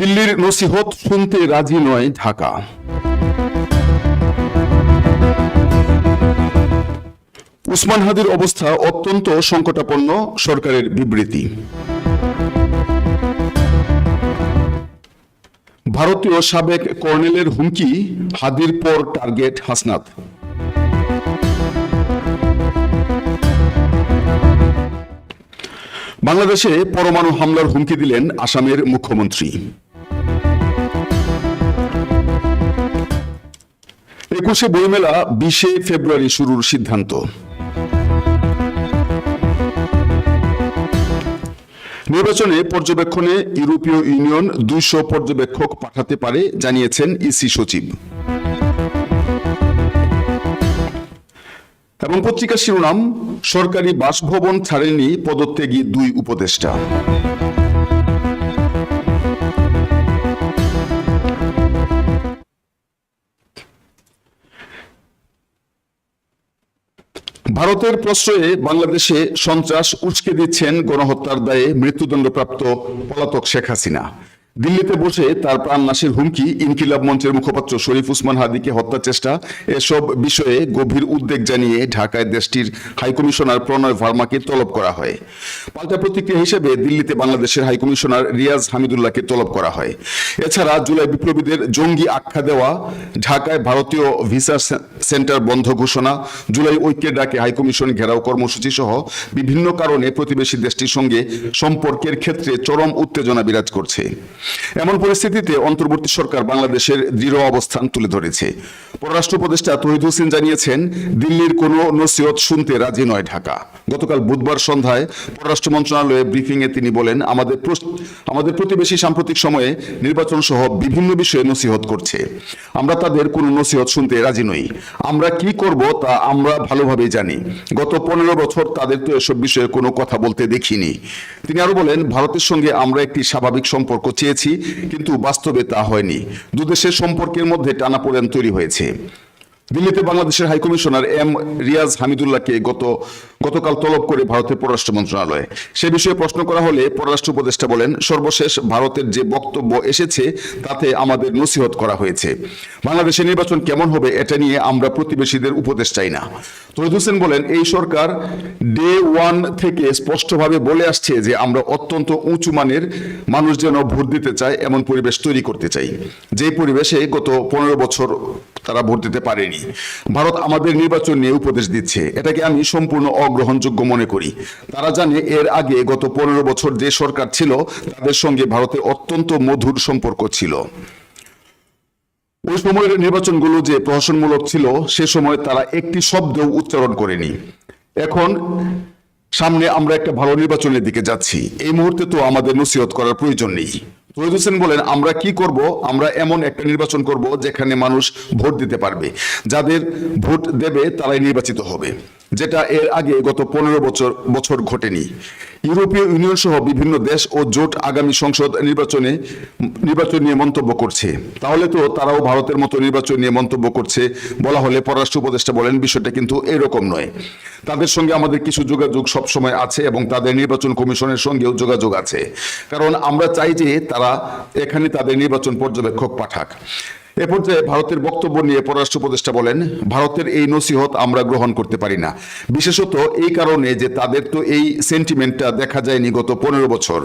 দিল্লির নসিহত শুনতে রাজি নয় ঢাকা। উসমান হাদির অবস্থা অত্যন্ত সংকটাপন্ন সরকারের বিবৃতি। ভারতীয় সাবেক কর্নেলের হুমকি, হাদির পর টার্গেট হাসনাত। বাংলাদেশে পরমাণু হামলার হুমকি দিলেন আসামের মুখ্যমন্ত্রী। একুশে বইমেলা বিশে ফেব্রুয়ারি শুরুর সিদ্ধান্ত। নির্বাচনে পর্যবেক্ষণে ইউরোপীয় ইউনিয়ন দুইশো পর্যবেক্ষক পাঠাতে পারে, জানিয়েছেন ইসি সচিব। এবং পত্রিকা শিরোনাম, সরকারি বাসভবন ছাড়েনি পদত্যাগী দুই উপদেষ্টা। ভারতের প্রশ্রয়ে বাংলাদেশে সন্ত্রাস উস্কে দিচ্ছেন গণহত্যার দায়ে মৃত্যুদণ্ডপ্রাপ্ত পলাতক শেখ হাসিনা। দিল্লিতে বসে তার প্রাণ প্রাণনাশের হুমকি, ইনকিলাব মঞ্চের মুখপাত্র শরীফ উসমান হাদিকে হত্যা চেষ্টা, এসব বিষয়ে গভীর উদ্বেগ জানিয়ে ঢাকায় দেশটির হাইকমিশনার প্রণয় ভার্মাকে তলব করা হয়। পাল্টা প্রতিক্রিয়া হিসেবে দিল্লিতে বাংলাদেশের হাইকমিশনার রিয়াজ হামিদুল্লাহকে তলব করা হয়। এছাড়া জুলাই বিপ্লবীদের জঙ্গি আখ্যা দেওয়া, ঢাকায় ভারতীয় ভিসা সেন্টার বন্ধ ঘোষণা, জুলাই ঐক্যের ডাকে হাইকমিশন ঘেরাও কর্মসূচি সহ বিভিন্ন কারণে প্রতিবেশী দেশটির সঙ্গে সম্পর্কের ক্ষেত্রে চরম উত্তেজনা বিরাজ করছে। এমন পরিস্থিতিতে অন্তর্বর্তী সরকার বাংলাদেশের দৃঢ় অবস্থান তুলে ধরেছে। পররাষ্ট্র উপদেষ্টা তহিদ হোসেন জানিয়েছেন, দিল্লির কোনো নসিহত শুনতে রাজি নয় ঢাকা। গতকাল বুধবার সন্ধ্যায় পররাষ্ট্র মন্ত্রণালয়ে ব্রিফিংয়ে তিনি বলেন, আমাদের আমাদের প্রতিবেশী সাম্প্রতিক সময়ে নির্বাচন সহ বিভিন্ন বিষয়ে নসিহত করছে। আমরা তাদের কোনো নসিহত শুনতে রাজি নই। আমরা কি করব তা আমরা ভালোভাবেই জানি। গত পনেরো বছর তাদের তো এসব বিষয়ে কোনো কথা বলতে দেখিনি। তিনি আরও বলেন, ভারতের সঙ্গে আমরা একটি স্বাভাবিক সম্পর্ক চেয়েছি। কিন্তু বাস্তবে তা হয়নি। দুদেশের সম্পর্কের মধ্যে টানাপোড়েন তৈরি হয়েছে। দিল্লিতে বাংলাদেশের হাইকমিশনার এম রিয়াজ হামিদুল্লাহকে গত, গতকাল তলব করে ভারতের পররাষ্ট্র মন্ত্রণালয়। সে বিষয়ে প্রশ্ন করা হলে পররাষ্ট্র উপদেষ্টা বলেন, সর্বশেষ ভারতের যে বক্তব্য এসেছে, তাতে আমাদের নসিহত করা হয়েছে। বাংলাদেশের নির্বাচন কেমন হবে এটা নিয়ে আমরা প্রতিবেশীদের উপদেশ চাই না। তহিদ হোসেন বলেন, এই সরকার ডে ওয়ান থেকে স্পষ্টভাবে বলে আসছে যে আমরা অত্যন্ত উঁচু মানের মানুষ যেন ভোট দিতে চায়, এমন পরিবেশ তৈরি করতে চাই। যে পরিবেশে গত পনেরো বছর তারা ভোট দিতে পারেনি। ভারত আমাদের নির্বাচন নিয়ে উপদেশ দিচ্ছে। এটাকে আমি সম্পূর্ণ অগ্রহণযোগ্য মনে করি। তারা জানে এর আগে গত পনেরো বছর যে সরকার ছিল, তাদের সঙ্গে ভারতের অত্যন্ত মধুর সম্পর্ক ছিল। ওই সময়ের নির্বাচনগুলো যে প্রহসনমূলক ছিল, সে সময় তারা একটি শব্দও উচ্চারণ করেনি। এখন সামনে আমরা একটা ভালো নির্বাচনের দিকে যাচ্ছি। এই মুহূর্তে তো আমাদের নসিহত করার প্রয়োজন নেই। তহিদ হোসেন বলেন, আমরা কি করব? আমরা এমন একটা নির্বাচন করব যেখানে মানুষ ভোট দিতে পারবে। যাদের ভোট দেবে তারাই নির্বাচিত হবে, যেটা এর আগে গত পনেরো বছর বছর ঘটেনি। ইউরোপীয় ইউনিয়ন সহ বিভিন্ন দেশ ও জোট আগামী সংসদ নির্বাচনে, নির্বাচন নিয়ে মন্তব্য করছে। তাহলে তো তারাও ভারতের মতো নির্বাচন নিয়ে মন্তব্য করছে বলা হলে পররাষ্ট্র উপদেষ্টা বলেন, বিষয়টা কিন্তু এরকম নয়। তাদের সঙ্গে আমাদের কিছু যোগাযোগ সবসময় আছে এবং তাদের নির্বাচন কমিশনের সঙ্গেও যোগাযোগ আছে। কারণ আমরা চাই যে তারা এখানে তাদের নির্বাচন পর্যবেক্ষক পাঠাক। এ পর্যায়ে ভারতের বক্তব্য নিয়ে পররাষ্ট্র উপদেষ্টা বলেন, ভারতের এই নসিহত আমরা গ্রহণ করতে পারি না। বিশেষত এই কারণে যে তাদের তো এই সেন্টিমেন্টটা দেখা যায়নি গত পনেরো বছর।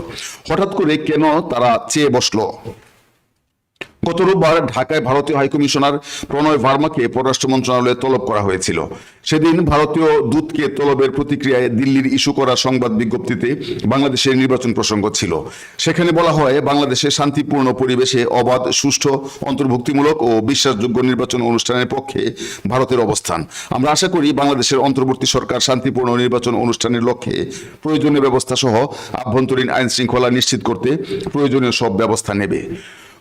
হঠাৎ করে কেন তারা চেয়ে বসল? গত রোববার ঢাকায় ভারতীয় হাইকমিশনার প্রণয় ভার্মাকে পররাষ্ট্র মন্ত্রণালয়ে তলব করা হয়েছিল। সেদিন ভারতীয় দূতকে তলবের প্রতিক্রিয়ায় দিল্লির ইস্যু করা সংবাদ বিজ্ঞপ্তিতে বাংলাদেশের নির্বাচন প্রসঙ্গ ছিল। সেখানে বলা হয় বাংলাদেশে শান্তিপূর্ণ পরিবেশে অবাধ, সুষ্ঠু, অন্তর্ভুক্তিমূলক ও বিশ্বাসযোগ্য নির্বাচন অনুষ্ঠানের পক্ষে ভারতের অবস্থান। আমরা আশা করি বাংলাদেশের অন্তর্বর্তী সরকার শান্তিপূর্ণ নির্বাচন অনুষ্ঠানের লক্ষ্যে প্রয়োজনীয় ব্যবস্থা সহ আভ্যন্তরীণ আইন শৃঙ্খলা নিশ্চিত করতে প্রয়োজনীয় সব ব্যবস্থা নেবে।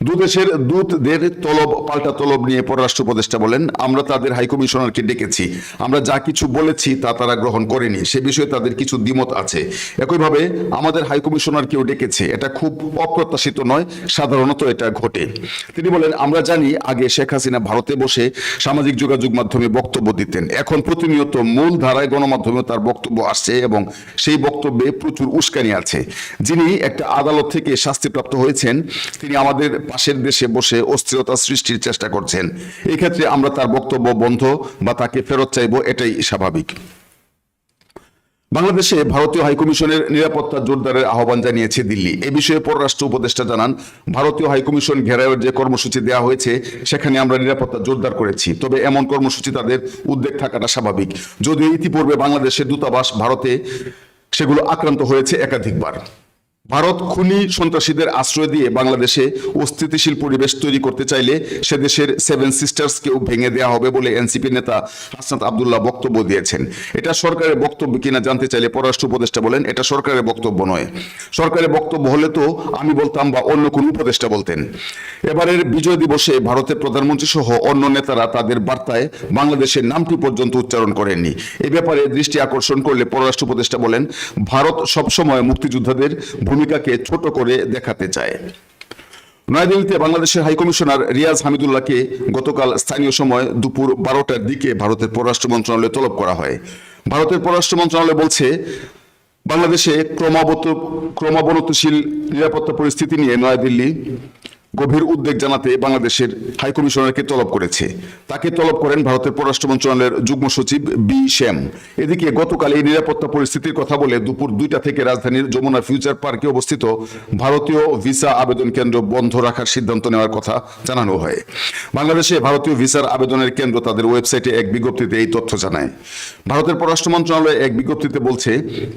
দুদেশের দূতদের তলব, পাল্টা তলব নিয়ে পররাষ্ট্র উপদেষ্টা বলেন, আমরা তাদের হাইকমিশনারকে ডেকেছি। আমরা যা কিছু বলেছি তা তারা গ্রহণ করেনি। সে বিষয়ে তাদের কিছু দ্বিমত আছে। একইভাবে আমাদের হাইকমিশনারকেও ডেকেছে। এটা খুব অপ্রত্যাশিত নয়, সাধারণত এটা ঘটে। তিনি বলেন, আমরা জানি আগে শেখ হাসিনা ভারতে বসে সামাজিক যোগাযোগ মাধ্যমে বক্তব্য দিতেন। এখন প্রতিনিয়ত মূল ধারায় গণমাধ্যমে তার বক্তব্য আসছে এবং সেই বক্তব্যে প্রচুর উস্কানি আছে। যিনি একটা আদালত থেকে শাস্তিপ্রাপ্ত হয়েছেন, তিনি আমাদের পাশের দেশে বসে অস্থিরতা সৃষ্টির চেষ্টা করছেন। এক্ষেত্রে আমরা তার বক্তব্য বন্ধ বা তাকে ফেরত চাইব, এটাই স্বাভাবিক। বাংলাদেশে ভারতীয় হাইকমিশনের নিরাপত্তা জোরদারের আহ্বান জানিয়েছে দিল্লি। এ বিষয়ে পররাষ্ট্র উপদেষ্টা জানান, ভারতীয় হাইকমিশন ঘেরাওয়ের যে কর্মসূচি দেওয়া হয়েছে, সেখানে আমরা নিরাপত্তা জোরদার করেছি। তবে এমন কর্মসূচি তাদের উদ্বেগ থাকাটা স্বাভাবিক। যদিও ইতিপূর্বে বাংলাদেশের দূতাবাস ভারতে সেগুলো আক্রান্ত হয়েছে একাধিকবার। ভারত খুনি সন্ত্রাসীদের আশ্রয় দিয়ে বাংলাদেশে অস্থিতিশীল পরিবেশ তৈরি করতে চাইলে সে দেশের সেভেন সিস্টার্সকেও ভেঙে দেওয়া হবে বলে এনসিপি নেতা হাসনাত আবদুল্লাহ বক্তব্য দিয়েছেন। এটা সরকারের বক্তব্য কিনা জানতে চাইলে পররাষ্ট্র উপদেষ্টা বলেন, এটা সরকারের বক্তব্য নয়। সরকারের বক্তব্য হলে তো আমি বলতাম বা অন্য কোন উপদেষ্টা বলতেন। এবারের বিজয় দিবসে ভারতের প্রধানমন্ত্রী সহ অন্য নেতারা তাদের বার্তায় বাংলাদেশের নামটি পর্যন্ত উচ্চারণ করেননি। এ ব্যাপারে দৃষ্টি আকর্ষণ করলে পররাষ্ট্র উপদেষ্টা বলেন, ভারত সবসময় মুক্তিযোদ্ধাদের ভূমিকাকে ছোট করে দেখাতে চায়। নয়াদিল্লিতে বাংলাদেশের হাইকমিশনার রিয়াজ হামিদুল্লাহকে গতকাল স্থানীয় সময় দুপুর বারোটার দিকে ভারতের পররাষ্ট্র মন্ত্রণালয়ে তলব করা হয়। ভারতের পররাষ্ট্র মন্ত্রণালয় বলছে, বাংলাদেশে ক্রমাগত ক্রমাবনতশীল নিরাপত্তা পরিস্থিতি নিয়ে নয়াদিল্লি গভীর উদ্বেগ জানাতে বাংলাদেশের হাইকমিশনারকে তলব করেছে। তাকে তলব করেন ভারতের পররাষ্ট্র মন্ত্রণালয়ের যুগ্ম সচিব বি শ্যাম। এদিকে গতকাল এই নিরাপত্তা পরিস্থিতির কথা বলে দুপুর দুইটা থেকে রাজধানীর যমুনা ফিউচার পার্কে অবস্থিত ভারতীয় ভিসা আবেদন কেন্দ্র বন্ধ রাখার সিদ্ধান্ত নেওয়ার কথা জানানো হয়। বাংলাদেশে ভারতীয় ভিসার আবেদনের কেন্দ্র তাদের ওয়েবসাইটে এক বিজ্ঞপ্তিতে এই তথ্য জানায়। ভারতের পররাষ্ট্র মন্ত্রণালয় এক বিজ্ঞপ্তিতে বলছে,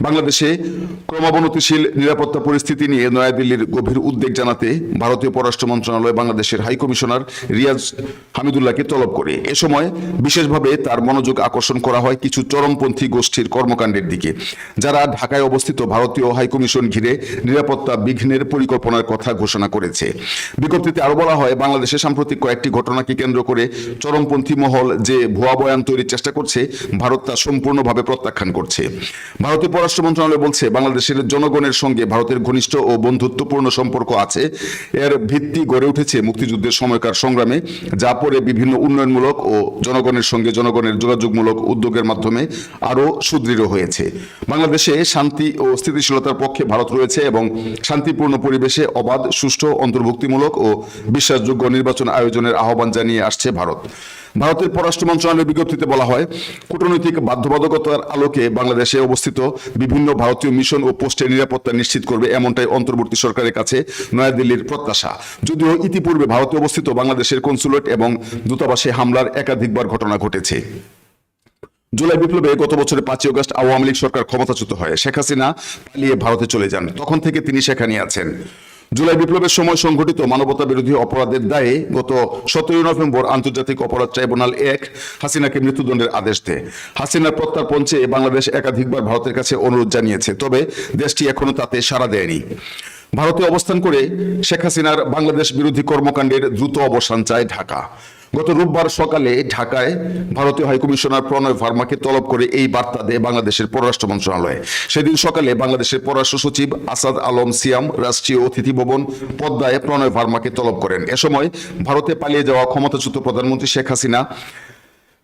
বাংলাদেশে ক্রমাবনতিশীল নিরাপত্তা পরিস্থিতি নিয়ে নয়াদিল্লির গভীর উদ্বেগ জানাতে ভারতীয় পররাষ্ট্র মন্ত্রণালয় বাংলাদেশের হাই কমিশনার রিয়াজ হামিদুল্লাহকে তলব করে। এ সময় বিশেষভাবে তার মনোযোগ আকর্ষণ করা হয় কিছু চরমপন্থী গোষ্ঠীর কর্মকাণ্ডের দিকে। যারা ঢাকায় অবস্থিত ভারতীয় হাইকমিশন ঘিরে নিরাপত্তা বিঘ্নের পরিকল্পনার কথা ঘোষণা করেছে। বিজ্ঞপ্তিতে আরও বলা হয়, বাংলাদেশে সাম্প্রতিক কয়েকটি ঘটনাকে কেন্দ্র করে চরমপন্থী মহল যে ভুয়া বয়ান তৈরির চেষ্টা করছে, ভারত তা সম্পূর্ণভাবে প্রত্যাখ্যান করছে। ভারতীয় পররাষ্ট্র মন্ত্রণালয় বলছে, বাংলাদেশের জনগণের সঙ্গে ভারতের ঘনিষ্ঠ ও বন্ধুত্বপূর্ণ সম্পর্ক আছে। এর ভিত্তি গড়ে উঠেছে মুক্তিযুদ্ধের সময়কার সংগ্রামে, যা পরে বিভিন্ন উন্নয়নমূলক ও জনগণের সঙ্গে জনগণের যোগাযোগমূলক উদ্যোগের মাধ্যমে আরও সুদৃঢ় হয়েছে। বাংলাদেশে শান্তি ও স্থিতিশীলতার পক্ষে ভারত রয়েছে এবং শান্তিপূর্ণ পরিবেশে অবাধ, সুষ্ঠু, অন্তর্ভুক্তিমূলক ও বিশ্বাসযোগ্য নির্বাচন আয়োজনের আহ্বান জানিয়ে আসছে ভারত। ভারতের পররাষ্ট্র মন্ত্রণালয়ের বিজ্ঞপ্তিতে বলা হয়, কূটনৈতিক বাধ্যবাধকতার আলোকে বাংলাদেশে অবস্থিত বিভিন্ন ভারতীয় মিশন ও পোস্টের নিরাপত্তা নিশ্চিত করবে এমনটাই অন্তর্বর্তী সরকারের কাছে নয়াদিল্লির প্রত্যাশা। যদিও ইতিপূর্বে ভারতে অবস্থিত বাংলাদেশের কনসুলেট এবং দূতাবাসে হামলার একাধিকবার ঘটনা ঘটেছে। জুলাই বিপ্লবে গত বছরের পাঁচই অগস্ট আওয়ামী লীগ সরকার ক্ষমতাচ্যুত হয় শেখ হাসিনা পালিয়ে ভারতে চলে যান। তখন থেকে তিনি সেখানে আছেন। জুলাই বিপ্লবের সময় সংঘটিত মানবতা বিরোধী অপরাধের দায়ে গত সতেরোই নভেম্বর আন্তর্জাতিক অপরাধ ট্রাইব্যুনাল এক হাসিনাকে মৃত্যুদণ্ডের আদেশ দেয়। হাসিনার প্রত্যার্পণ চেয়ে বাংলাদেশ একাধিকবার ভারতের কাছে অনুরোধ জানিয়েছে, তবে দেশটি এখনও তাতে সাড়া দেয়নি। ভারতে অবস্থান করে শেখ হাসিনার বাংলাদেশ বিরোধী কর্মকাণ্ডের দ্রুত অবসান চায় ঢাকা। গত রোববার সকালে ঢাকায় ভারতীয় হাইকমিশনার প্রণয় ভার্মাকে তলব করে এই বার্তা দেয় বাংলাদেশের পররাষ্ট্র মন্ত্রণালয়। সেদিন সকালে বাংলাদেশের পররাষ্ট্র সচিব আসাদ আলম সিয়াম, রাষ্ট্রীয় অতিথি ভবন পদ্মায় প্রণয় ভার্মাকে তলব করেন। এ সময় ভারতে পালিয়ে যাওয়া ক্ষমতাচ্যুত প্রধানমন্ত্রী শেখ হাসিনা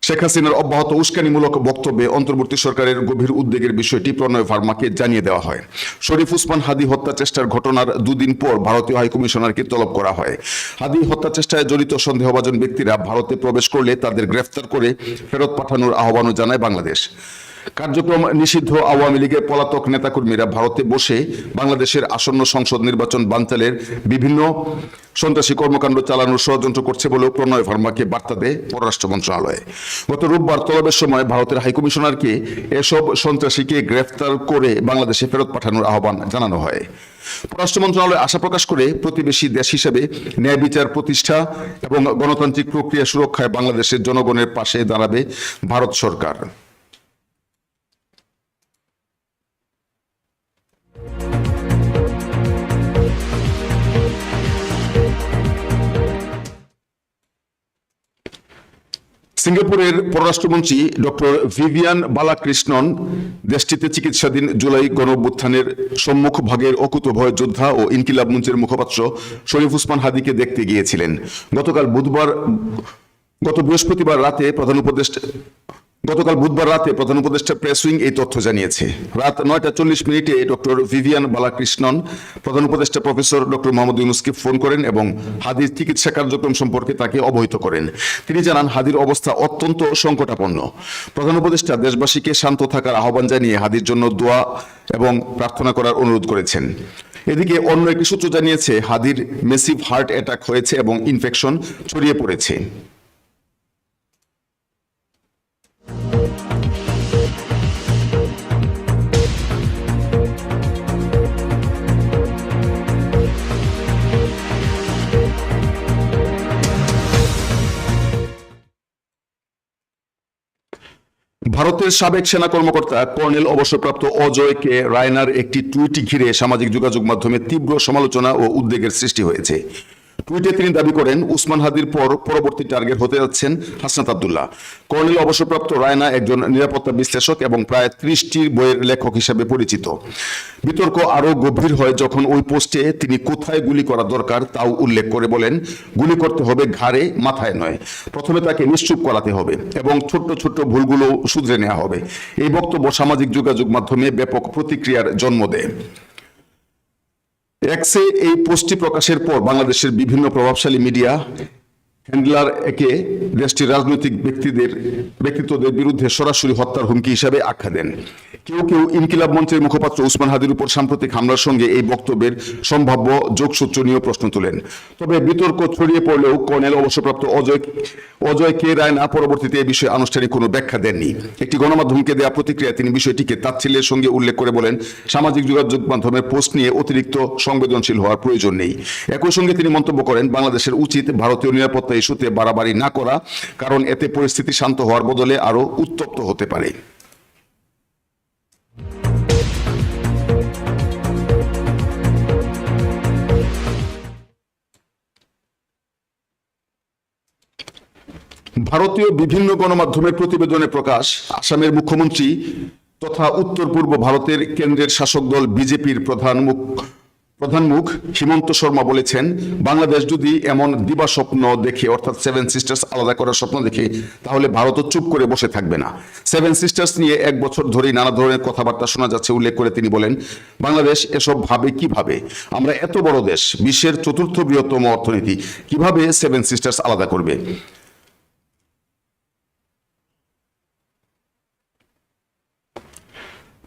শেখ হাসিনার অব্যাহত উস্কানিমূলক বক্তব্যে অন্তর্বর্তী সরকারের গভীর উদ্বেগের বিষয়টি প্রণয় ভার্মাকে জানিয়ে দেওয়া হয়। শরীফ উসমান হাদি হত্যা চেষ্টার ঘটনার দুদিন পর ভারতীয় হাইকমিশনারকে তলব করা হয়। হাদি হত্যা চেষ্টায় জড়িত সন্দেহভাজন ব্যক্তিরা ভারতে প্রবেশ করলে তাদের গ্রেফতার করে ফেরত পাঠানোর আহ্বানও জানায় বাংলাদেশ। কার্যক্রম নিষিদ্ধ আওয়ামী লীগের পলাতক নেতাকর্মীরা ভারতে বসে বাংলাদেশের আসন্ন সংসদ নির্বাচন বানচালের বিভিন্ন সন্ত্রাসী কর্মকাণ্ড চালানোর ষড়যন্ত্র করছে বলেও প্রণয় ভার্মাকে বার্তা দেয় পররাষ্ট্র মন্ত্রণালয়। গত রোববার তলবের সময় ভারতের হাইকমিশনারকে এসব সন্ত্রাসীকে গ্রেফতার করে বাংলাদেশে ফেরত পাঠানোর আহ্বান জানানো হয়। পররাষ্ট্র মন্ত্রণালয় আশা প্রকাশ করে, প্রতিবেশী দেশ হিসেবে ন্যায় বিচার প্রতিষ্ঠা এবং গণতান্ত্রিক প্রক্রিয়া সুরক্ষায় বাংলাদেশের জনগণের পাশে দাঁড়াবে ভারত সরকার। সিঙ্গাপুরের পররাষ্ট্রমন্ত্রী ডক্টর ভিভিয়ান বালাকৃষ্ণন দেশটিতে চিকিৎসাধীন জুলাই গণঅভ্যুত্থানের সম্মুখ ভাগের অকুতভয় যোদ্ধা ও ইনকিলাব মঞ্চের মুখপাত্র শরীফ উসমান হাদিকে দেখতে গিয়েছিলেন। গতকাল বুধবার, গত বৃহস্পতিবার রাতে প্রধান উপদেষ্টা গতকাল বুধবার রাতে প্রধান উপদেষ্টা প্রেস উইং এই তথ্য জানিয়েছে। রাত নয়টা চল্লিশ মিনিটে ডক্টর ভিভিয়ান বালাকৃষ্ণন, প্রধান উপদেষ্টা প্রফেসর ডক্টর মোহাম্মদ ইউনুসকে ফোন করেন এবং হাদির চিকিৎসা কার্যক্রম সম্পর্কে তাকে অবহিত করেন। তিনি জানান, হাদির অবস্থা অত্যন্ত সংকটাপন্ন। প্রধান উপদেষ্টা দেশবাসীকে শান্ত থাকার আহ্বান জানিয়ে হাদির জন্য দোয়া এবং প্রার্থনা করার অনুরোধ করেছেন। এদিকে অন্য একটি সূত্র জানিয়েছে, হাদির মেসিভ হার্ট অ্যাটাক হয়েছে এবং ইনফেকশন ছড়িয়ে পড়েছে। ভারতের সাবেক সেনা কর্মকর্তা কর্নেল অবসরপ্রাপ্ত অজয়কে রায়নার একটি টুইট ঘিরে সামাজিক যোগাযোগ মাধ্যমে তীব্র সমালোচনা ও উদ্বেগের সৃষ্টি হয়েছে। টুইটে তিনি দাবি করেন, উসমান হাদির পর পরবর্তী টার্গেট হতে যাচ্ছেন হাসনাত আবদুল্লাহ। কর্নেল অবসরপ্রাপ্ত রায়না একজন নিরাপত্তা বিশ্লেষক এবং প্রায় ত্রিশটি বইয়ের লেখক হিসেবে পরিচিত। বিতর্ক আরও গভীর হয় যখন ওই পোস্টে তিনি কোথায় গুলি করা দরকার তাও উল্লেখ করে বলেন, গুলি করতে হবে ঘাড়ে, মাথায় নয়। প্রথমে তাকে নিশ্চুপ করাতে হবে এবং ছোট্ট ছোট্ট ভুলগুলো শুধরে নেওয়া হবে। এই বক্তব্য সামাজিক যোগাযোগ মাধ্যমে ব্যাপক প্রতিক্রিয়ার জন্ম দেয়। এক্সে এই পোস্টটি প্রকাশের পর বাংলাদেশের বিভিন্ন প্রভাবশালী মিডিয়া হ্যান্ডলার একে দেশটির রাজনৈতিক ব্যক্তিদের, ব্যক্তিত্বদের বিরুদ্ধে সরাসরি হত্যার হুমকি হিসাবে আখ্যা দেন। কেউ কেউ ইনকিলাব মঞ্চের মুখপাত্র উসমান হাদির উপর সাম্প্রতিক হামলার সঙ্গে এই বক্তব্যের সম্ভাব্য যোগসূত্র নিয়েও প্রশ্ন তোলেন। তবে বিতর্ক ছড়িয়ে পড়লেও কর্নেল অবসরপ্রাপ্ত অজয় অজয় কে রায়না পরবর্তীতে এই বিষয়ে আনুষ্ঠানিক কোনো ব্যাখ্যা দেননি। একটি গণমাধ্যমকে দেওয়া প্রতিক্রিয়া তিনি বিষয়টিকে তাচ্ছিল্যের সঙ্গে উল্লেখ করে বলেন, সামাজিক যোগাযোগ মাধ্যমের পোস্ট নিয়ে অতিরিক্ত সংবেদনশীল হওয়ার প্রয়োজন নেই। একই সঙ্গে তিনি মন্তব্য করেন, বাংলাদেশের উচিত ভারতীয় নিরাপত্তা ইস্যুতে বাড়াবাড়ি না করা, কারণ এতে পরিস্থিতি শান্ত হওয়ার বদলে আরও উত্তপ্ত হতে পারে। ভারতীয় বিভিন্ন গণমাধ্যমের প্রতিবেদনে প্রকাশ, আসামের মুখ্যমন্ত্রী তথা উত্তর পূর্ব ভারতের কেন্দ্রের শাসক দল বিজেপির প্রধান মুখ প্রধান মুখ হিমন্ত শর্মা বলেছেন, বাংলাদেশ যদি এমন দিবা স্বপ্ন দেখে, অর্থাৎ সেভেন সিস্টার্স আলাদা করার স্বপ্ন দেখে, তাহলে ভারতও চুপ করে বসে থাকবে না। সেভেন সিস্টার্স নিয়ে এক বছর ধরেই নানা ধরনের কথাবার্তা শোনা যাচ্ছে, উল্লেখ করে তিনি বলেন, বাংলাদেশ এসব ভাবে কীভাবে? আমরা এত বড় দেশ, বিশ্বের চতুর্থ বৃহত্তম অর্থনীতি, কীভাবে সেভেন সিস্টার্স আলাদা করবে?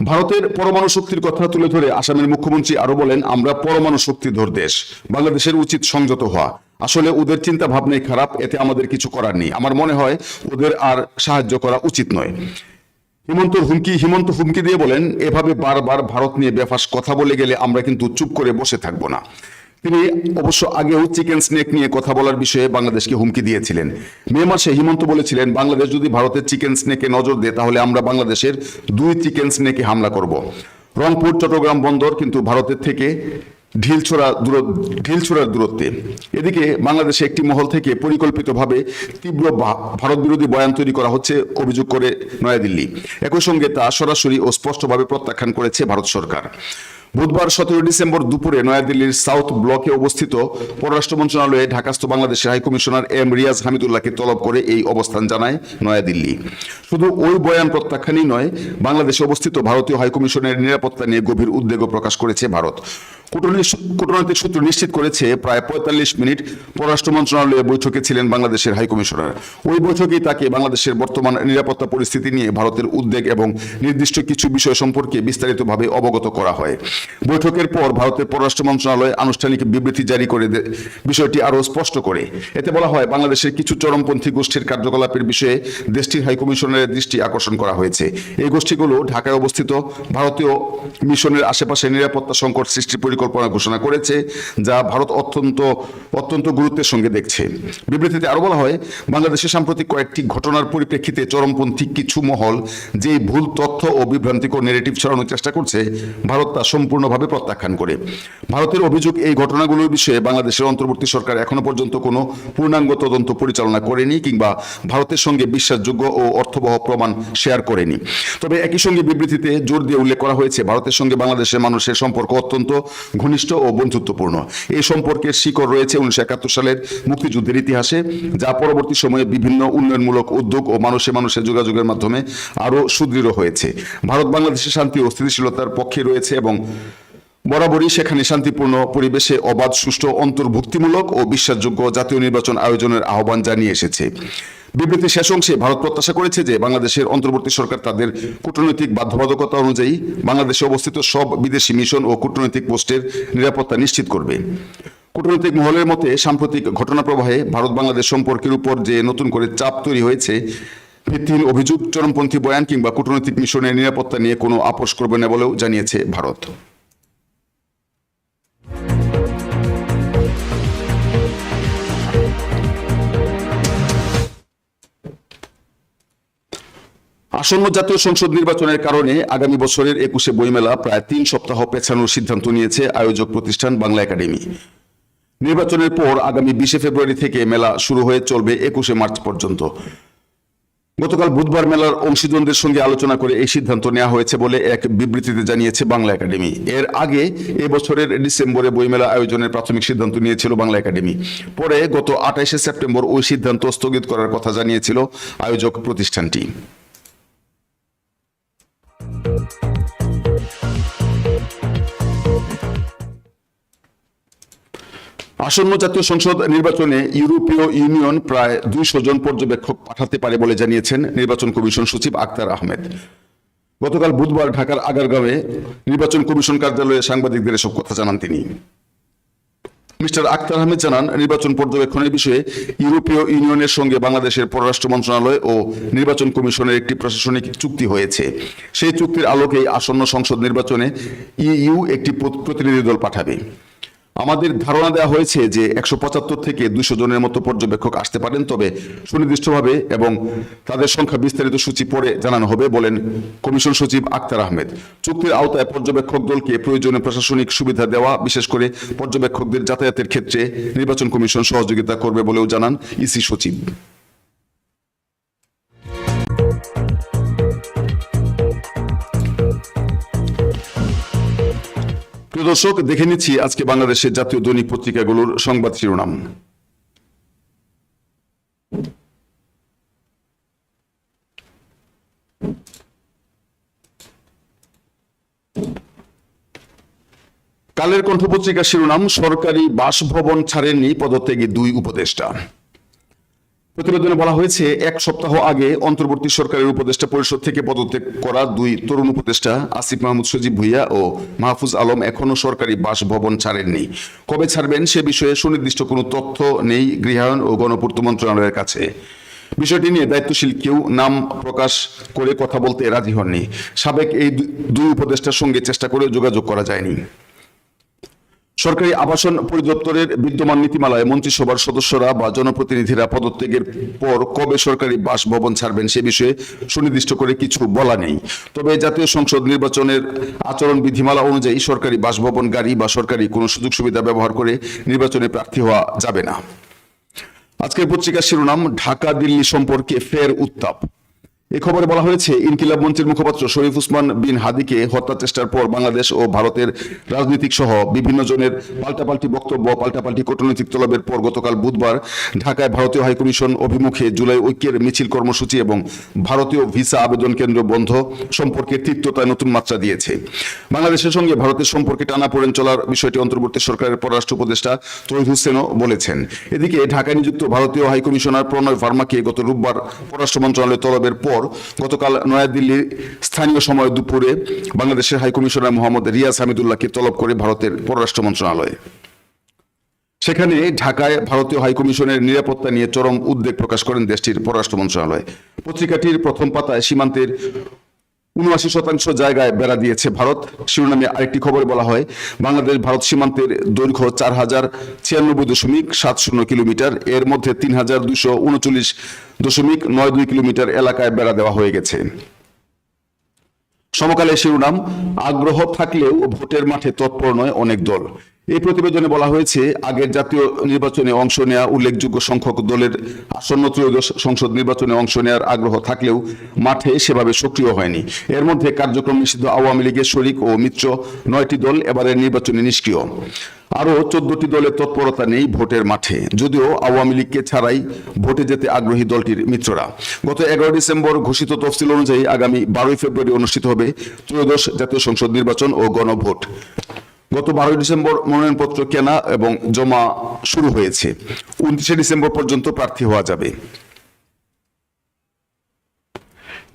ভারতের পরমাণু শক্তির কথা তুলে ধরে আসামের মুখ্যমন্ত্রী আরও বলেন, আমরা পরমাণু শক্তিধর দেশ। বাংলাদেশের উচিত সংযত হওয়া। আসলে ওদের চিন্তা ভাবনাই খারাপ, এতে আমাদের কিছু করার নেই। আমার মনে হয় ওদের আর সাহায্য করা উচিত নয়। হিমন্ত হুমকি হিমন্ত হুমকি দিয়ে বলেন, এভাবে বারবার ভারত নিয়ে বেফাস কথা বলে গেলে আমরা কিন্তু চুপ করে বসে থাকব না। তিনি অবশ্য আগেও চিকেন স্নেক নিয়ে কথা বলার বিষয়ে বাংলাদেশকে হুমকি দিয়েছিলেন। মে মাসে হিমন্ত বলেছিলেন, বাংলাদেশ যদি ভারতের চিকেন স্নেকে নজর দেয়, তাহলে আমরা বাংলাদেশের দুই চিকেন স্নেকে হামলা করব। রংপুর, চট্টগ্রাম বন্দর কিন্তু ভারতের থেকে ঢিলছোড়া দূর ঢিলছোড়ার দূরত্বে। এদিকে বাংলাদেশে একটি মহল থেকে পরিকল্পিতভাবে তীব্র ভারত বিরোধী বয়ান তৈরি করা হচ্ছে অভিযোগ করে নয়াদিল্লি। একই সঙ্গে তা সরাসরি ও স্পষ্টভাবে প্রত্যাখ্যান করেছে ভারত সরকার। বুধবার সতেরো ডিসেম্বর দুপুরে নয়াদিল্লির সাউথ ব্লকে অবস্থিত পররাষ্ট্র মন্ত্রণালয়ে ঢাকাস্থ বাংলাদেশের হাইকমিশনার এম রিয়াজ হামিদুল্লাহকে তলব করে এই অবস্থান জানায় নয়াদিল্লি। শুধু ওই বয়ান প্রত্যাখ্যানই নয়, বাংলাদেশে অবস্থিত ভারতীয় হাইকমিশনের নিরাপত্তা নিয়ে গভীর উদ্বেগও প্রকাশ করেছে ভারত। কূটনৈতিক সূত্র নিশ্চিত করেছে, প্রায় পঁয়তাল্লিশ মিনিট পররাষ্ট্র মন্ত্রণালয়ে বৈঠকে ছিলেন বাংলাদেশের হাইকমিশনার ওই বৈঠকেই তাকে বাংলাদেশের বর্তমান নিরাপত্তা পরিস্থিতি নিয়ে ভারতের উদ্বেগ এবং নির্দিষ্ট কিছু বিষয় সম্পর্কে বিস্তারিতভাবে অবগত করা হয়। বৈঠকের পর ভারতের পররাষ্ট্র মন্ত্রণালয় আনুষ্ঠানিক বিবৃতি জারি করে বিষয়টি আরও স্পষ্ট করে। এতে বলা হয়, বাংলাদেশের কিছু চরমপন্থী গোষ্ঠীর কার্যকলাপের বিষয়ে দেশটির হাই কমিশনারের দৃষ্টি আকর্ষণ করা হয়েছে। এই গোষ্ঠীগুলো ঢাকায় অবস্থিত ভারতীয় মিশনের আশেপাশে নিরাপত্তা সংকট সৃষ্টির পরিকল্পনা ঘোষণা করেছে, যা ভারত অত্যন্ত অত্যন্ত গুরুত্বের সঙ্গে দেখছে। বিবৃতিতে আরও বলা হয় বাংলাদেশের সাম্প্রতিক কয়েকটি ঘটনার পরিপ্রেক্ষিতে চরমপন্থী কিছু মহল যে ভুল তথ্য ও বিভ্রান্তিকর নেগেটিভ ছড়ানোর চেষ্টা করছে, ভারত তা সম্পূর্ণভাবে প্রত্যাখ্যান করে। ভারতের অভিযোগ এই ঘটনাগুলোর বিষয়ে বাংলাদেশের অন্তর্বর্তী সরকার এখনও পর্যন্ত কোনো পূর্ণাঙ্গ তদন্ত পরিচালনা করেনি কিংবা ভারতের সঙ্গে বিশ্বাসযোগ্য ও অর্থবহ প্রমাণ শেয়ার করেনি। তবে একই সঙ্গে বিবৃতিতে জোর দিয়ে উল্লেখ করা হয়েছে, ভারতের সঙ্গে বাংলাদেশের মানুষের সম্পর্ক অত্যন্ত ঘনিষ্ঠ ও বন্ধুত্বপূর্ণ। এই সম্পর্কের শিকড় রয়েছে উনিশশো একাত্তর সালের মুক্তিযুদ্ধের ইতিহাসে, যা পরবর্তী সময়ে বিভিন্ন উন্নয়নমূলক উদ্যোগ ও মানুষে মানুষের যোগাযোগের মাধ্যমে আরও সুদৃঢ় হয়েছে। ভারত বাংলাদেশের শান্তি ও স্থিতিশীলতার পক্ষে রয়েছে এবং বরাবরই সেখানে শান্তিপূর্ণ পরিবেশে অবাধ, সুষ্ঠু, অন্তর্ভুক্তিমূলক ও বিশ্বাসযোগ্য জাতীয় নির্বাচন আয়োজনের আহ্বান জানিয়ে এসেছে। বিবৃতির শেষ অংশে ভারত প্রত্যাশা করেছে যে বাংলাদেশের অন্তর্বর্তী সরকার তাদের কূটনৈতিক বাধ্যবাধকতা অনুযায়ী বাংলাদেশে অবস্থিত সব বিদেশি মিশন ও কূটনৈতিক পোস্টের নিরাপত্তা নিশ্চিত করবে। কূটনৈতিক মহলের মতে সাম্প্রতিক ঘটনা প্রবাহে ভারত বাংলাদেশ সম্পর্কের উপর যে নতুন করে চাপ তৈরি হয়েছে ভিত্তিহীন অভিযোগ, চরমপন্থী বয়ান কিংবা কূটনৈতিক মিশনের নিরাপত্তা নিয়ে কোনো আপোষ করবে না বলেও জানিয়েছে ভারত। আসন্ন জাতীয় সংসদ নির্বাচনের কারণে আগামী বছরের একুশে বইমেলা প্রায় তিন সপ্তাহ পেছানোর সিদ্ধান্ত নিয়েছে আয়োজক প্রতিষ্ঠান বাংলা একাডেমি। নির্বাচনের পর আগামী বিশে ফেব্রুয়ারি থেকে মেলা শুরু হয়ে চলবে একুশে মার্চ পর্যন্ত। গতকাল বুধবার মেলার অংশীদারদের সঙ্গে আলোচনা করে এই সিদ্ধান্ত নেওয়া হয়েছে বলে এক বিবৃতিতে জানিয়েছে বাংলা একাডেমি। এর আগে এবছরের ডিসেম্বরে বইমেলা আয়োজনের প্রাথমিক সিদ্ধান্ত নিয়েছিল বাংলা একাডেমি। পরে গত আঠাইশে সেপ্টেম্বর ওই সিদ্ধান্ত স্থগিত করার কথা জানিয়েছিল আয়োজক প্রতিষ্ঠানটি। আসন্ন জাতীয় সংসদ নির্বাচনে ইউরোপীয় ইউনিয়ন প্রায় দুইশো জন পর্যবেক্ষক পাঠাতে পারে বলে জানিয়েছেন নির্বাচন কমিশন সচিব আক্তার আহমেদ। গতকাল বুধবার ঢাকার আগারগাঁওয়ে নির্বাচন কমিশন কার্যালয়ে সাংবাদিকদের এসব কথা জানান তিনি। মিস্টার আক্তার আহমেদ জানান, নির্বাচন পর্যবেক্ষণের বিষয়ে ইউরোপীয় ইউনিয়নের সঙ্গে বাংলাদেশের পররাষ্ট্র মন্ত্রণালয় ও নির্বাচন কমিশনের একটি প্রশাসনিক চুক্তি হয়েছে। সেই চুক্তির আলোকেই আসন্ন সংসদ নির্বাচনে ইইউ একটি প্র- প্রতিনিধি দল পাঠাবে। আমাদের ধারণা দেওয়া হয়েছে যে একশো পঁচাত্তর থেকে দুশো জনের মতো পর্যবেক্ষক আসতে পারেন, তবে সুনির্দিষ্টভাবে এবং তাদের সংখ্যা বিস্তারিত সূচি পরে জানানো হবে বলেন কমিশন সচিব আক্তার আহমেদ। চুক্তির আওতায় পর্যবেক্ষক দলকে প্রয়োজনীয় প্রশাসনিক সুবিধা দেওয়া, বিশেষ করে পর্যবেক্ষকদের যাতায়াতের ক্ষেত্রে নির্বাচন কমিশন সহযোগিতা করবে বলেও জানান ইসি সচিব। দর্শক, দেখে নিচ্ছি আজকে বাংলাদেশের জাতীয় দৈনিক পত্রিকাগুলোর সংবাদ শিরোনাম। কালের কণ্ঠ পত্রিকার শিরোনাম, সরকারি বাসভবন ছাড়েননি পদত্যাগী দুই উপদেষ্টা। প্রতিবেদনে বলা হয়েছে, এক সপ্তাহ আগে অন্তর্বর্তী সরকারের উপদেষ্টা পরিষদ থেকে পদত্যাগ করা দুই তরুণ উপদেষ্টা আসিফ মাহমুদ সজীব ভুইয়া ও মাহফুজ আলম এখনও সরকারি বাসভবন ছাড়েননি। কবে ছাড়বেন সে বিষয়ে সুনির্দিষ্ট কোনো তথ্য নেই গৃহায়ন ও গণপূর্ত মন্ত্রণালয়ের কাছে। বিষয়টি নিয়ে দায়িত্বশীল কেউ নাম প্রকাশ করে কথা বলতে রাজি হননি। সাবেক এই দুই উপদেষ্টার সঙ্গে চেষ্টা করে যোগাযোগ করা যায়নি। সরকারি আবাসন পরিদপ্তরের বিদ্যমান নীতিমালায় মন্ত্রিসভার সদস্যরা বা জনপ্রতিনিধিরা পদত্যাগের পর কবে সরকারি বাসভবন ছাড়বেন সে বিষয়ে সুনির্দিষ্ট করে কিছু বলা নেই। তবে জাতীয় সংসদ নির্বাচনের আচরণ বিধিমালা অনুযায়ী সরকারি বাসভবন গাড়ি বা সরকারি কোনো সুযোগ সুবিধা ব্যবহার করে নির্বাচনে প্রার্থী হওয়া যাবে না। আজকের পত্রিকার শিরোনাম ঢাকা দিল্লি সম্পর্কে ফের উত্তাপ। এ খবরে বলা হয়েছে, ইনকিলাব মঞ্চের মুখপাত্র শরীফ উসমান বিন হাদিকে হত্যা চেষ্টার পর বাংলাদেশ ও ভারতের রাজনৈতিক সহ বিভিন্ন জনের পাল্টাপাল্টি বক্তব্য, পাল্টাপাল্টি কূটনৈতিক তলবের পর গতকাল বুধবার ঢাকায় ভারতীয় হাইকমিশন অভিমুখে জুলাই ঐক্যের মিছিল কর্মসূচি এবং ভারতীয় ভিসা আবেদন কেন্দ্র বন্ধ সম্পর্কে তিক্ততায় নতুন মাত্রা দিয়েছে। বাংলাদেশের সঙ্গে ভারতের সম্পর্কে টানাপোড়েন চলার বিষয়টি অন্তর্বর্তী সরকারের পররাষ্ট্র উপদেষ্টা তৈদ হোসেনও বলেছেন। এদিকে ঢাকায় নিযুক্ত ভারতীয় হাইকমিশনার প্রণয় ভার্মাকে গত রোববার পররাষ্ট্র মন্ত্রণালয় তলবের পর গতকাল নয়াদিল্লির স্থানীয় সময় দুপুরে বাংলাদেশের হাইকমিশনার মোহাম্মদ রিয়াজ হামিদুল্লাহকে তলব করে ভারতের পররাষ্ট্র মন্ত্রণালয়। সেখানে ঢাকায় ভারতীয় হাইকমিশনের নিরাপত্তা নিয়ে চরম উদ্বেগ প্রকাশ করেন দেশটির পররাষ্ট্র মন্ত্রণালয়। পত্রিকাটির প্রথম পাতায় সীমান্তের উনআশি শতাংশ জায়গায় বেড়া দিয়েছে ভারত। শিরোনামে আরেকটি খবরে বলা হয়, বাংলাদেশ ভারত সীমান্তের দৈর্ঘ্য চার হাজার ছিয়ানব্বই দশমিক সাত শূন্য কিলোমিটার, এর মধ্যে তিন হাজার দুশো উনচল্লিশ দশমিক নয় দুই কিলোমিটার এলাকায় বেড়া দেওয়া হয়ে গেছে। সমকালে শিরোনাম, আগ্রহ থাকলেও ভোটের মাঠে তৎপর নয় অনেক দল। এই প্রতিবেদনে বলা হয়েছে, আগের জাতীয় নির্বাচনে অংশ নেওয়া উল্লেখযোগ্য সংখ্যক দলের আসন্ন ত্রয়োদশ সংসদ নির্বাচনে অংশ নেওয়ার আগ্রহ থাকলেও মাঠে সেভাবে সক্রিয় হয়নি। এর মধ্যে কার্যক্রম নিষিদ্ধ আওয়ামী লীগের শরিক ও মিত্র নয়টি দল এবারের নির্বাচনে নিষ্ক্রিয়। আরও চোদ্দটি দলের তৎপরতা নেই ভোটের মাঠে, যদিও আওয়ামী লীগকে ছাড়াই ভোটে যেতে আগ্রহী দলটির মিত্ররা। গত এগারো ডিসেম্বর ঘোষিত তফসিল অনুযায়ী আগামী বারোই ফেব্রুয়ারি অনুষ্ঠিত হবে ত্রয়োদশ জাতীয় সংসদ নির্বাচন ও গণভোট। গত বারোই ডিসেম্বর মনোনয়নপত্র কেনা এবং জমা শুরু হয়েছে। উনত্রিশে ডিসেম্বর পর্যন্ত প্রার্থী হওয়া যাবে।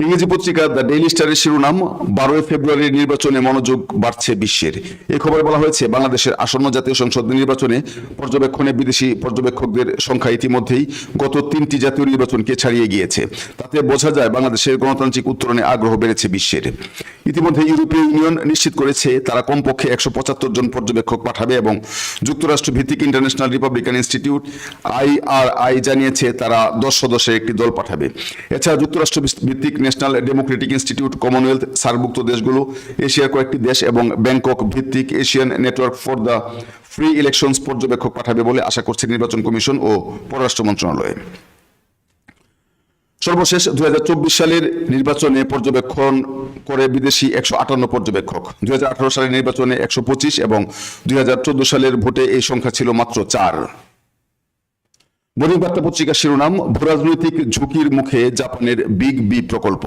ইংরেজি পত্রিকা দ্য ডেইলি স্টারের শিরোনাম, বারোই ফেব্রুয়ারির নির্বাচনে মনোযোগ বাড়ছে বিশ্বের। এই খবরে বলা হয়েছে, বাংলাদেশের আসন্ন জাতীয় সংসদ নির্বাচনে পর্যবেক্ষণে বিদেশি পর্যবেক্ষকদের সংখ্যা ইতিমধ্যেই গত তিনটি জাতীয় নির্বাচনকে ছাড়িয়ে গিয়েছে। তাতে বোঝা যায়, বাংলাদেশের গণতান্ত্রিক উত্তরণে আগ্রহ বেড়েছে বিশ্বের। ইতিমধ্যে ইউরোপীয় ইউনিয়ন নিশ্চিত করেছে, তারা কমপক্ষে একশো পঁচাত্তর জন পর্যবেক্ষক পাঠাবে এবং যুক্তরাষ্ট্র ভিত্তিক ইন্টারন্যাশনাল রিপাবলিকান ইনস্টিটিউট, আইআরআই জানিয়েছে, তারা দশ সদস্যের একটি দল পাঠাবে। এছাড়া যুক্তরাষ্ট্র ভিত্তিক ন্যাশনাল ডেমোক্রেটিক ইনস্টিটিউট কমনওয়েলথ সার্কভুক্ত দেশগুলো, এশিয়ার কয়েকটি দেশ এবং ব্যাংকক ভিত্তিক Asian Network for the Free Elections পর্যবেক্ষক পাঠাবে বলে আশা করছে নির্বাচন কমিশন ও পররাষ্ট্র মন্ত্রণালয়। সর্বশেষ দুই সালের নির্বাচনে পর্যবেক্ষণ করে বিদেশি একশো আটান্ন পর্যবেক্ষক। দুই হাজার আঠারো সালের নির্বাচনে একশো পঁচিশ এবং দুই হাজার চোদ্দ সালের ভোটে এই সংখ্যা ছিল মাত্র চার। বণিক বার্তা পত্রিকার শিরোনাম ভূরাজনৈতিক ঝুঁকির মুখে জাপানের বিগ বি প্রকল্প।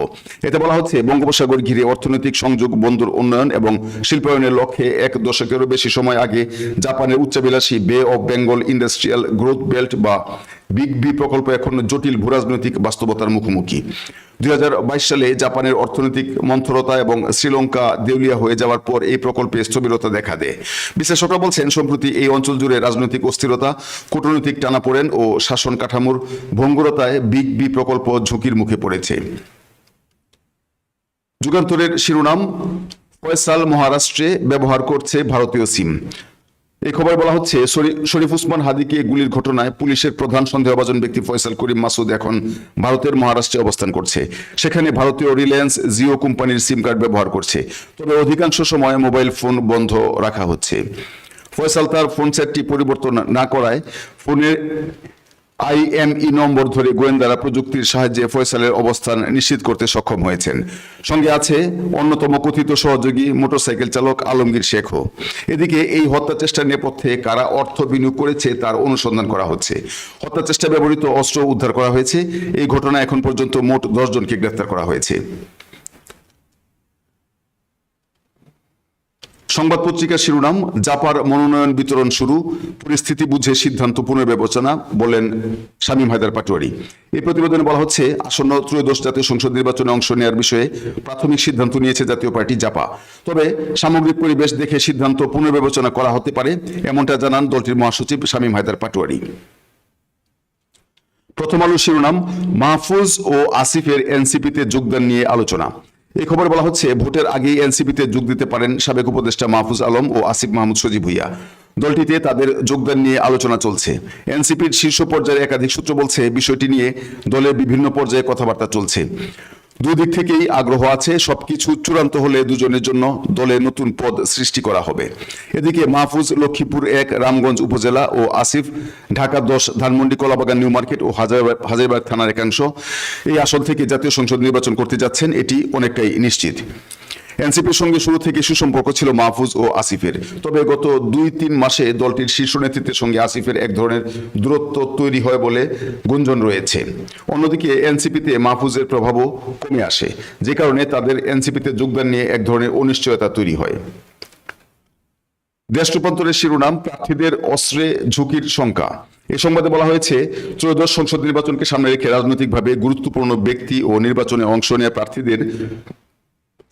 এতে বলা হচ্ছে, বঙ্গোপসাগর ঘিরে অর্থনৈতিক সংযোগ, বন্দর উন্নয়ন এবং শিল্পায়নের লক্ষ্যে এক দশকেরও বেশি সময় আগে জাপানের উচ্চাবিলাসী Bay of Bengal Industrial Growth Belt বা বিগ বি প্রকল্প এখন জটিল ভূরাজনৈতিক বাস্তবতার মুখোমুখি। দুই সালে জাপানের অর্থনৈতিক মন্থরতা এবং শ্রীলঙ্কা দেউলিয়া হয়ে যাওয়ার পর এই প্রকল্পে স্থবিরতা দেখা দেয়। বিশ্লেষকরা বলছেন, সম্প্রতি এই অঞ্চল জুড়ে রাজনৈতিক অস্থিরতা, কূটনৈতিক টানাপোড়েন ও শাসন কাঠামোর ভঙ্গুরতায় বিগ বি প্রকল্প ঝুঁকির মুখে পড়েছে। যুগান্তরের শিরোনাম, ফয়সাল মহারাষ্ট্রে ব্যবহার করছে ভারতীয় সিম। এই খবর বলা হচ্ছে, শরী- শরীফ উসমান হাদিকে গুলির ঘটনায় পুলিশের প্রধান সন্দেহভাজন ব্যক্তি ফয়সাল করিম মাসুদ এখন ভারতের মহারাষ্ট্রে অবস্থান করছে। সেখানে ভারতীয় রিলায়েন্স জিও কোম্পানির সিম কার্ড ব্যবহার করছে। তবে অধিকাংশ সময় মোবাইল ফোন বন্ধ রাখা হচ্ছে। ফয়সাল তার ফোন সেটটি পরিবর্তন না করায় ফোনের আইএমই নম্বর ধরে গোয়েন্দারা প্রযুক্তির সাহায্যে ফয়সালের অবস্থান নিশ্চিত করতে সক্ষম হয়েছেন। সঙ্গে আছে অন্যতম কথিত সহযোগী মোটরসাইকেল চালক আলমগীর শেখও। এদিকে এই হত্যা চেষ্টার নেপথ্যে কারা অর্থ বিনিয়োগ করেছে তার অনুসন্ধান করা হচ্ছে। হত্যা চেষ্টা ব্যবহৃত অস্ত্র উদ্ধার করা হয়েছে। এই ঘটনা এখন পর্যন্ত মোট দশ জনকে গ্রেফতার করা হয়েছে। সংবাদ পত্রিকার শিরোনাম, জাপার মনোনয়ন বিতরণ শুরু, পরিস্থিতি বুঝে সিদ্ধান্ত পুনর্বিবেচনা বলেন শামীম হায়দার পাটোয়ারি। এই প্রতিবেদনে বলা হচ্ছে, আসন্ন ত্রয়োদশ জাতীয় সংসদ নির্বাচনে অংশ নেওয়ার বিষয়ে প্রাথমিক সিদ্ধান্ত নিয়েছে জাতীয় পার্টি জাপা। তবে সামগ্রিক পরিবেশ দেখে সিদ্ধান্ত পুনর্বিবেচনা করা হতে পারে, এমনটা জানান দলটির মহাসচিব শামীম হায়দার পাটোয়ারি। প্রথম আলো শিরোনাম, মাহফুজ ও আসিফের এনসিপিতে যোগদান নিয়ে আলোচনা। এই খবরে বলা হচ্ছে, ভোটের আগেই এনসিপিতে যোগ দিতে পারেন সাবেক উপদেষ্টা মাহফুজ আলম ও আসিফ মাহমুদ সজীব ভুইয়া। দলটিতে তাদের যোগদান নিয়ে আলোচনা চলছে। এনসিপির শীর্ষ পর্যায়ের একাধিক সূত্র বলছে, বিষয়টি নিয়ে দলের বিভিন্ন পর্যায়ে কথাবার্তা চলছে। দুদিক থেকেই আগ্রহ আছে, সবকিছু চূড়ান্ত হলে দুজনের জন্য দলে নতুন পদ সৃষ্টি করা হবে। এদিকে মাহফুজ লক্ষ্মীপুর এক, রামগঞ্জ উপজেলা ও আসিফ, ঢাকা দশ, ধানমন্ডি, কলাবাগান, নিউ মার্কেট ও হাজারবাগ থানার একাংশ। এই আসন থেকে জাতীয় সংসদ নির্বাচন করতে যাচ্ছেন, এটি অনেকটাই নিশ্চিত। এনসিপির সঙ্গে শুরু থেকে সুসম্পর্ক ছিল মাহফুজ ও আসিফের। তবে গত দুই তিন মাসে দলটির শীর্ষ নেতৃত্বের সঙ্গে আসিফের এক ধরনের দূরত্ব তৈরি হয় বলে গুঞ্জন রয়েছে। অন্যদিকে এনসিপিতে মাহফুজের প্রভাবও কমে আসে, যে কারণে তাদের এনসিপিতে যোগদান নিয়ে এক ধরনের অনিশ্চয়তা তৈরি হয়। দেশ রূপান্তরের শিরোনাম, প্রার্থীদের অস্ত্রে ঝুঁকির সংখ্যা এই সংবাদে বলা হয়েছে, ত্রয়োদশ সংসদ নির্বাচনকে সামনে রেখে রাজনৈতিকভাবে গুরুত্বপূর্ণ ব্যক্তি ও নির্বাচনে অংশ নেওয়া প্রার্থীদের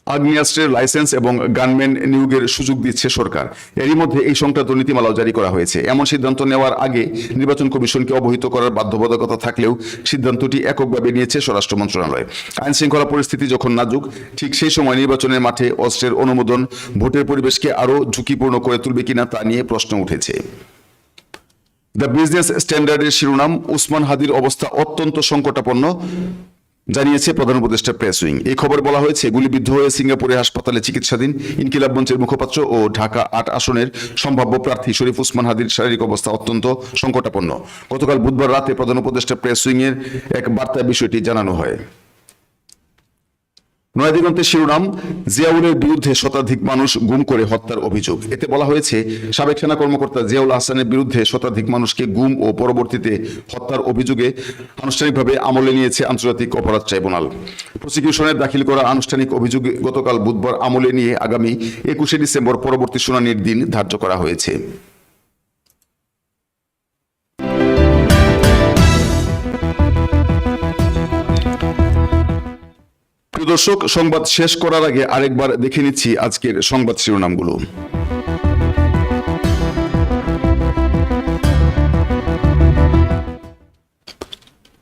আগ্নেয়াস্ত্রের লাইসেন্স এবং গানম্যান নিয়োগের সুযোগ দিচ্ছে সরকার। এরই মধ্যে এই সংক্রান্ত নীতিমালাও জারি করা হয়েছে। এমন সিদ্ধান্ত নেওয়ার আগে নির্বাচন কমিশনকে অবহিত করার বাধ্যবাধকতা থাকলেও সিদ্ধান্তটি এককভাবে নিয়েছে স্বরাষ্ট্র মন্ত্রণালয়। আইন শৃঙ্খলা পরিস্থিতি যখন নাজুক, ঠিক সেই সময় নির্বাচনের মাঠে অস্ত্রের অনুমোদন ভোটের পরিবেশকে আরও ঝুঁকিপূর্ণ করে তুলবে কিনা তা নিয়ে প্রশ্ন উঠেছে। দ্য বিজনেস স্ট্যান্ডার্ডের শিরোনাম, উসমান হাদির অবস্থা অত্যন্ত সংকটাপন্ন। জানিয়েছে প্রধান উপদেষ্টা প্রেস উইং। এই খবর বলা হয়েছে, গুলিবিদ্ধ হয়ে সিঙ্গাপুরে হাসপাতালে চিকিৎসাধীন ইনকিলাব মঞ্চের মুখপাত্র ও ঢাকা আট আসনের সম্ভাব্য প্রার্থী শরীফ উসমান হাদির শারীরিক অবস্থা অত্যন্ত সংকটাপন্ন। গতকাল বুধবার রাতে প্রধান উপদেষ্টা প্রেস উইং এর এক বার্তায় বিষয়টি জানানো হয়। নয়াদিগন্তের শিরোনাম, জিয়াউলের বিরুদ্ধে শতাধিক মানুষ গুম করে হত্যার অভিযোগ। এতে বলা হয়েছে, সাবেক সেনা কর্মকর্তা জিয়াউল হাসানের বিরুদ্ধে শতাধিক মানুষকে গুম ও পরবর্তীতে হত্যার অভিযোগে আনুষ্ঠানিকভাবে আমলে নিয়েছে আন্তর্জাতিক অপরাধ ট্রাইব্যুনাল। প্রসিকিউশনের দাখিল করা আনুষ্ঠানিক অভিযোগ গতকাল বুধবার আমলে নিয়ে আগামী একুশে ডিসেম্বর পরবর্তী শুনানির দিন ধার্য করা হয়েছে। প্রিয় দর্শক, সংবাদ শেষ করার আগে আরেকবার দেখে নিচ্ছি আজকের সংবাদ শিরোনামগুলো।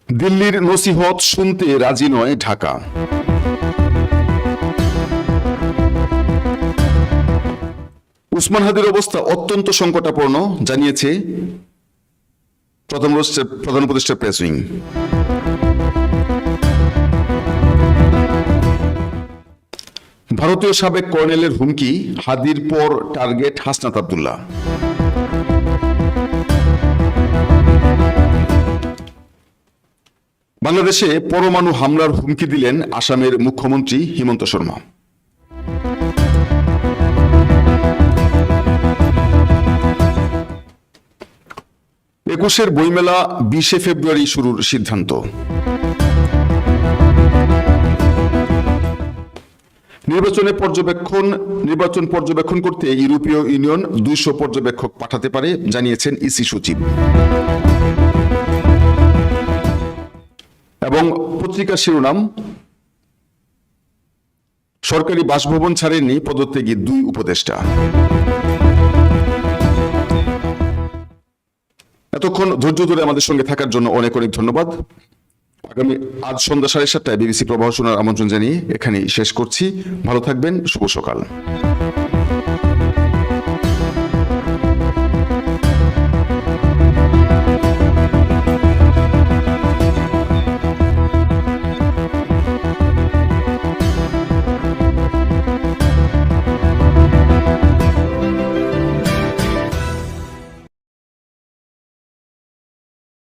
দিল্লির নসিহত শুনতে রাজি নয় ঢাকা। উসমান হাদির অবস্থা অত্যন্ত সংকটাপূর্ণ জানিয়েছে প্রধান প্রধান উপদেষ্টা প্রেস উইং। ভারতীয় সাবেক কর্নেলের হুমকি, হাদির পর টার্গেট হাসনাত আবদুল্লাহ। বাংলাদেশে পরমাণু হামলার হুমকি দিলেন আসামের মুখ্যমন্ত্রী হিমন্ত শর্মা। একুশের বইমেলা বিশে ফেব্রুয়ারি শুরুর সিদ্ধান্ত। নির্বাচনে পর্যবেক্ষণ, নির্বাচন পর্যবেক্ষণ করতে ইউরোপীয় ইউনিয়ন দুইশো পর্যবেক্ষক পাঠাতে পারে, জানিয়েছেন ইসি সচিব। এবং পত্রিকার শিরোনাম, সরকারি বাসভবন ছাড়েননি পদত্যাগী দুই উপদেষ্টা। এতক্ষণ ধৈর্য ধরে আমাদের সঙ্গে থাকার জন্য অনেক অনেক ধন্যবাদ। আগামী আজ সন্ধ্যা সাড়ে সাতটায় বিবিসি প্রবাহ শোনার আমন্ত্রণ জানিয়ে এখানেই শেষ করছি। ভালো থাকবেন, শুভ সকাল।